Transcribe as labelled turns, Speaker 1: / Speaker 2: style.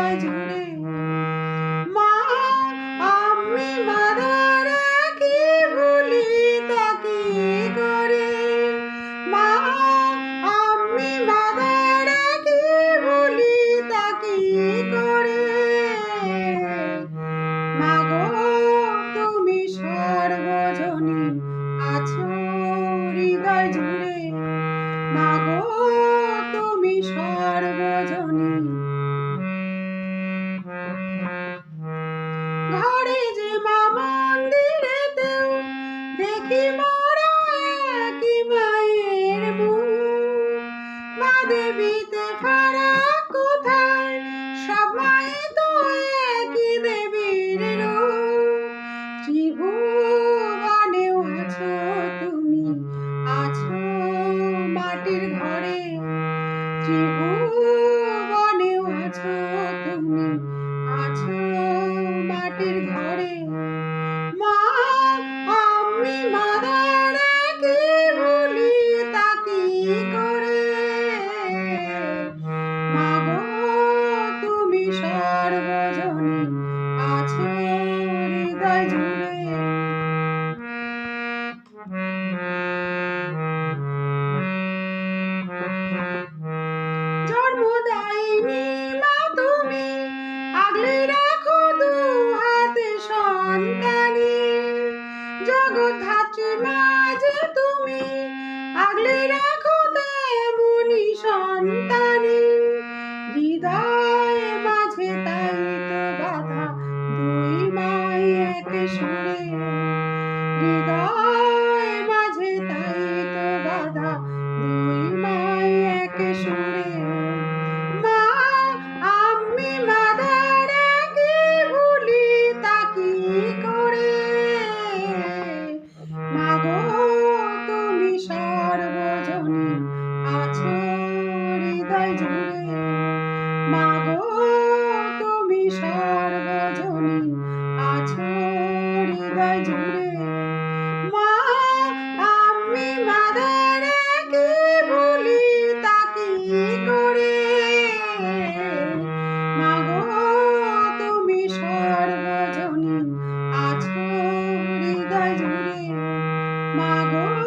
Speaker 1: যায় ঝরে মা, আমি মাদার কি ভুলি তাকে করে মা, আমি মাদার কি ভুলি তাকে করে মা তুমি সর্বজনী আছো হৃদয় জুড়ে। মা তুমি সর্বজনী চাইতে ফারাক কোথায়? সবাই তো একই দেবীর ত্রিভুবনেও আছো তুমি, আছো মাটির ঘরে। ত্রিভুবনেও আছো তুমি, আছো মাটির ঘরে। মাগো, তুমি সর্বজনী আছো হৃদয় জুড়ে। মা, আমি মাদার কি বলি তা কি করে? মাগো, তুমি সর্বজনী আছো হৃদয় জুড়ে। মাগো